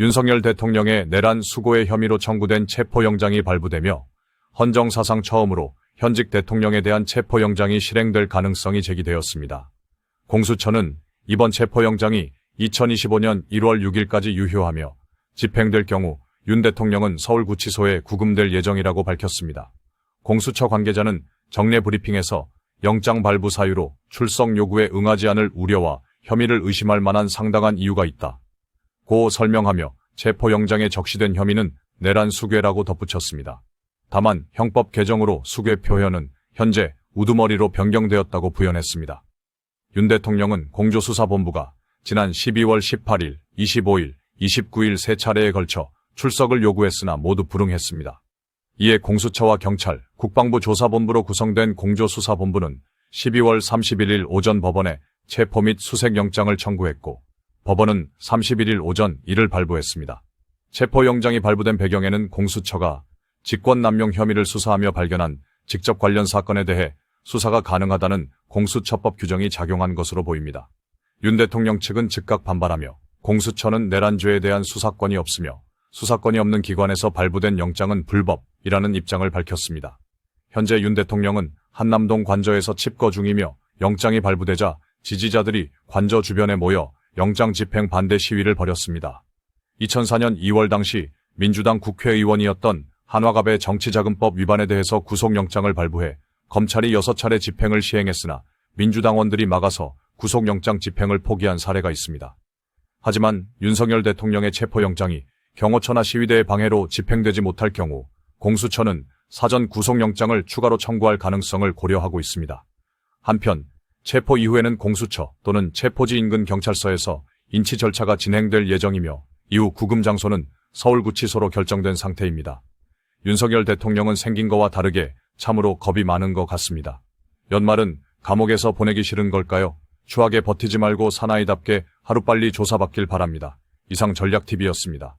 윤석열 대통령의 내란 수고의 혐의로 청구된 체포영장이 발부되며 헌정 사상 처음으로 현직 대통령에 대한 체포영장이 실행될 가능성이 제기되었습니다. 공수처는 이번 체포영장이 2025년 1월 6일까지 유효하며 집행될 경우 윤 대통령은 서울구치소에 구금될 예정이라고 밝혔습니다. 공수처 관계자는 정례 브리핑에서 영장 발부 사유로 출석 요구에 응하지 않을 우려와 혐의를 의심할 만한 상당한 이유가 있다. 고 설명하며 체포영장에 적시된 혐의는 내란 수괴라고 덧붙였습니다. 다만 형법 개정으로 수괴 표현은 현재 우두머리로 변경되었다고 부연했습니다. 윤 대통령은 공조수사본부가 지난 12월 18일, 25일, 29일 세 차례에 걸쳐 출석을 요구했으나 모두 불응했습니다. 이에 공수처와 경찰, 국방부 조사본부로 구성된 공조수사본부는 12월 31일 오전 법원에 체포 및 수색영장을 청구했고 법원은 31일 오전 이를 발부했습니다. 체포영장이 발부된 배경에는 공수처가 직권남용 혐의를 수사하며 발견한 직접 관련 사건에 대해 수사가 가능하다는 공수처법 규정이 작용한 것으로 보입니다. 윤 대통령 측은 즉각 반발하며 공수처는 내란죄에 대한 수사권이 없으며 수사권이 없는 기관에서 발부된 영장은 불법이라는 입장을 밝혔습니다. 현재 윤 대통령은 한남동 관저에서 칩거 중이며 영장이 발부되자 지지자들이 관저 주변에 모여 영장 집행 반대 시위를 벌였습니다. 2004년 2월 당시 민주당 국회의원이었던 한화갑의 정치자금법 위반에 대해서 구속영장을 발부해 검찰이 6차례 집행을 시행했으나 민주당원들이 막아서 구속영장 집행을 포기한 사례가 있습니다. 하지만 윤석열 대통령의 체포영장이 경호처나 시위대의 방해로 집행되지 못할 경우 공수처는 사전 구속영장을 추가로 청구할 가능성을 고려하고 있습니다. 한편 체포 이후에는 공수처 또는 체포지 인근 경찰서에서 인치 절차가 진행될 예정이며 이후 구금 장소는 서울구치소로 결정된 상태입니다. 윤석열 대통령은 생긴 거와 다르게 참으로 겁이 많은 것 같습니다. 연말은 감옥에서 보내기 싫은 걸까요? 추하게 버티지 말고 사나이답게 하루빨리 조사받길 바랍니다. 이상 전략TV였습니다.